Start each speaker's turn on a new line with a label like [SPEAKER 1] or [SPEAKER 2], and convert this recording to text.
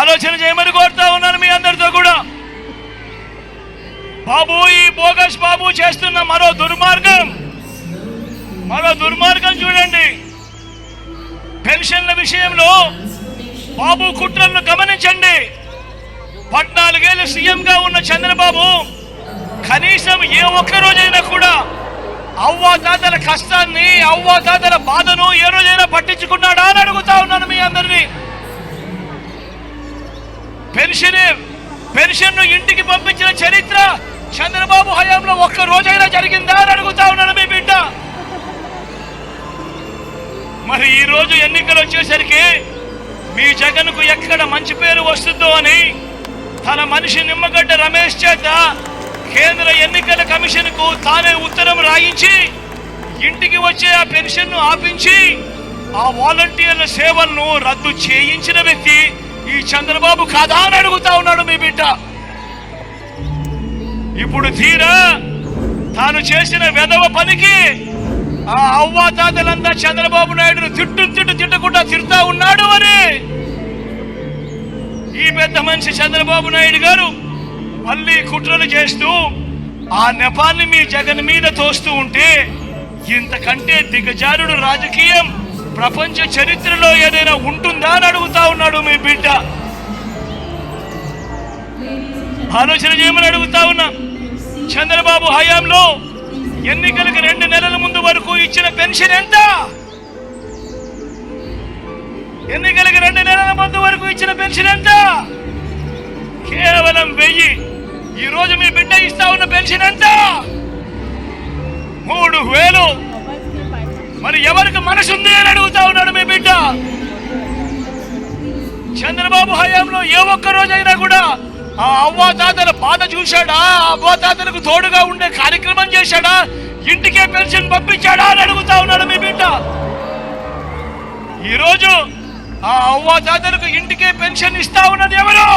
[SPEAKER 1] ఆలోచన చేయమని కోరుతా ఉన్నాను మీ అందరితో కూడా. బాబు ఈ బోగస్ బాబు చేస్తున్న మరో దుర్మార్గం. మరో దుర్మార్గం చూడండి. పెన్షన్ల విషయంలో బాబు కుట్రలను గమనించండి. పద్నాలుగేళ్ళు సీఎంగా ఉన్న చంద్రబాబు కనీసం ఏ ఒక్క రోజైనా కూడా అవ్వాతాతల కష్టాన్ని అవ్వాతాతల బాధ పెన్షన్ పెన్షన్ను ఇంటికి పంపించిన చరిత్ర చంద్రబాబు హయాంలో ఒక్క రోజైనా జరిగిందా అని అడుగుతా ఉన్నాను మీ బిడ్డ. మరి ఈ రోజు ఎన్నికలు వచ్చేసరికి మీ జగన్కు ఎక్కడ మంచి పేరు వస్తుందో అని తన మనిషి నిమ్మగడ్డ రమేష్ చేత కేంద్ర ఎన్నికల కమిషన్కు తానే ఉత్తరం రాయించి ఇంటికి వచ్చే ఆ పెన్షన్ను ఆపించి ఆ వాలంటీర్ల సేవలను రద్దు చేయించిన వ్యక్తి ఈ చంద్రబాబు కాదా అని అడుగుతా ఉన్నాడు మీ బిడ్డ. ఇప్పుడు తీరా తాను చేసిన వెధవ పనికి ఆ అవ్వాతాతలంతా చంద్రబాబు నాయుడును తిట్టు తిట్టు తిట్టకుండా తిడతా ఉన్నాడు అని ఈ పెద్ద మనిషి చంద్రబాబు నాయుడు గారు మళ్ళీ కుట్రలు చేస్తూ ఆ నెపాన్ని మీ జగన్ మీద తోస్తూ ఉంటే ఇంతకంటే దిగజారుడు రాజకీయం ప్రపంచ చరిత్రలో ఏదైనా ఉంటుందా ఆలోచన చేయమని అడుగుతా ఉన్నా. చంద్రబాబు హయాంలో ఎన్నికలకు రెండు నెలల ముందు వరకు ఇచ్చిన పెన్షన్ ఎంత? ఎన్నికలకు రెండు నెలల ముందు వరకు ఇచ్చిన పెన్షన్ ఎంత? కేవలం వెయ్యి. ఈ రోజు మీ బిడ్డ ఇస్తా ఉన్న పెన్షన్ ఎంత? మూడు వేలు. మరి ఎవరికి మనసు ఉంది అని అడుగుతా ఉన్నాడు మీ బిడ్డ? చంద్రబాబు హయాంలో ఏ ఒక్క రోజైనా కూడా ఆ అవ్వాతాతల బాధ చూశాడా? ఆ అవ్వాతాతలకు తోడుగా ఉండే కార్యక్రమం చేశాడా? ఇంటికే పెన్షన్ పంపించాడా అని అడుగుతా ఉన్నాడు మీ బిడ్డ. ఈరోజు ఆ అవ్వాతాతలకు ఇంటికే పెన్షన్ ఇస్తా ఉన్నది ఎవరు?